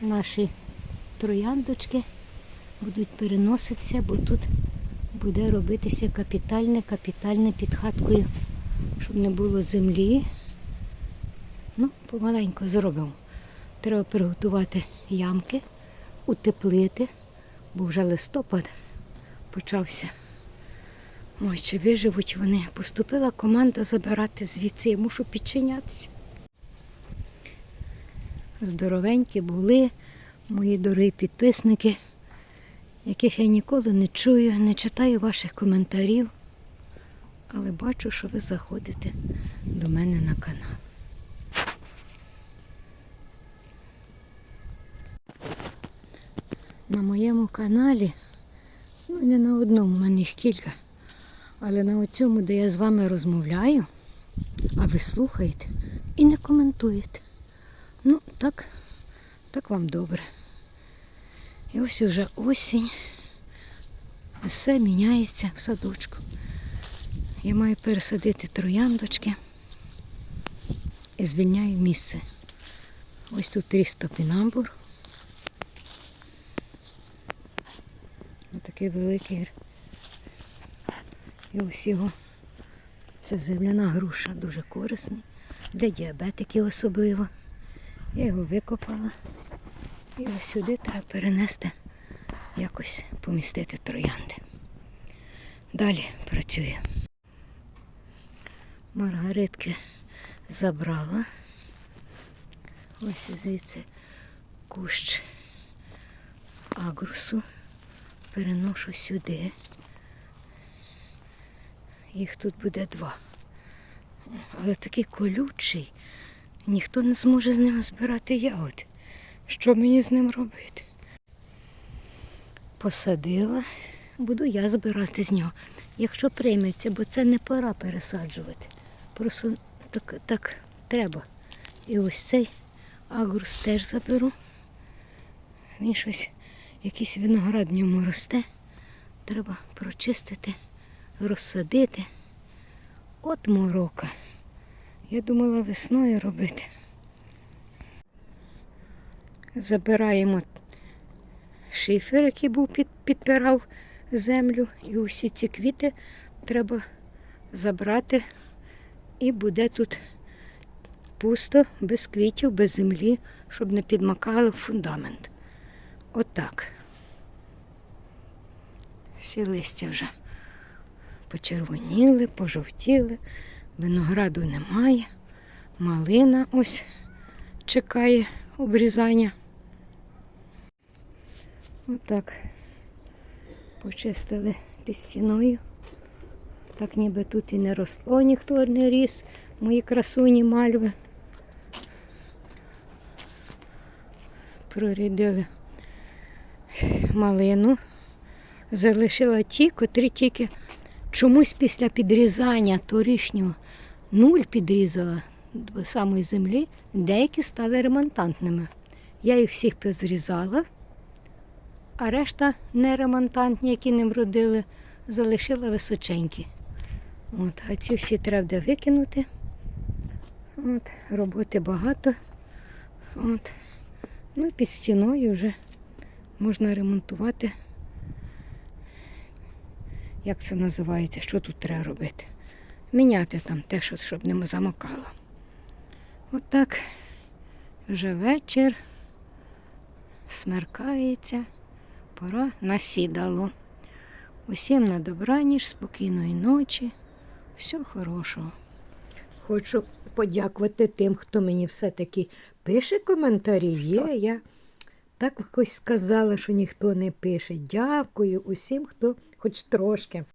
наші трояндочки будуть переноситися, бо тут буде робитися капітальне, капітальне під хаткою, щоб не було землі. Ну, помаленьку зробимо. Треба приготувати ямки, утеплити, бо вже листопад почався. Ой, чи виживуть вони? Поступила команда забирати звідси, я мушу підчинятися. Здоровенькі були мої дорогі підписники, яких я ніколи не чую, не читаю ваших коментарів, але бачу, що ви заходите до мене на канал. На моєму каналі, ну не на одному, мене їх кілька, але на цьому, де я з вами розмовляю, а ви слухаєте і не коментуєте. Ну, так, так вам добре. І ось уже осінь. Все міняється в садочку. Я маю пересадити трояндочки і звільняю місце. Ось тут ріс топінамбур. Отакий великий. І ось його. Це земляна груша, дуже корисний. Для діабетиків особливо. Я його викопала. І ось сюди треба перенести, якось помістити троянди. Далі працює. Маргаритки забрала. Ось звідси кущ агрусу. Переношу сюди. Їх тут буде два. Але такий колючий. Ніхто не зможе з нього збирати ягоди. Що мені з ним робити? Посадила, буду я збирати з нього. Якщо прийметься, бо це не пора пересаджувати. Просто так, так треба. І ось цей агрус теж заберу. Він щось, якийсь виноград в ньому росте. Треба прочистити, розсадити. От морока. Я думала весною робити. Забираємо шифер, який був під, підпирав землю. І усі ці квіти треба забрати. І буде тут пусто, без квітів, без землі, щоб не підмакало фундамент. Отак. Всі листя вже почервоніли, пожовтіли, винограду немає, малина ось чекає обрізання. Отак почистили під стіною. Так ніби тут і не росло, ніхто не ріс, мої красуні мальви. Прорядили малину. Залишила ті, котрі тільки чомусь після підрізання торішнього нуль підрізала до самої землі, деякі стали ремонтантними. Я їх всіх позрізала, а решта неремонтантні, які не вродили, залишила височенькі. От, а ці всі треба викинути. От, роботи багато. От. Ну, під стіною вже можна ремонтувати. Як це називається? Що тут треба робити? Міняти там те, що, щоб не замокало. От так вже вечір, смеркається, пора на сідало. Усім на добраніч, спокійної ночі, всього хорошого. Хочу подякувати тим, хто мені все-таки пише коментарі. Є. Я так якось сказала, що ніхто не пише. Дякую усім, хто хоч трошки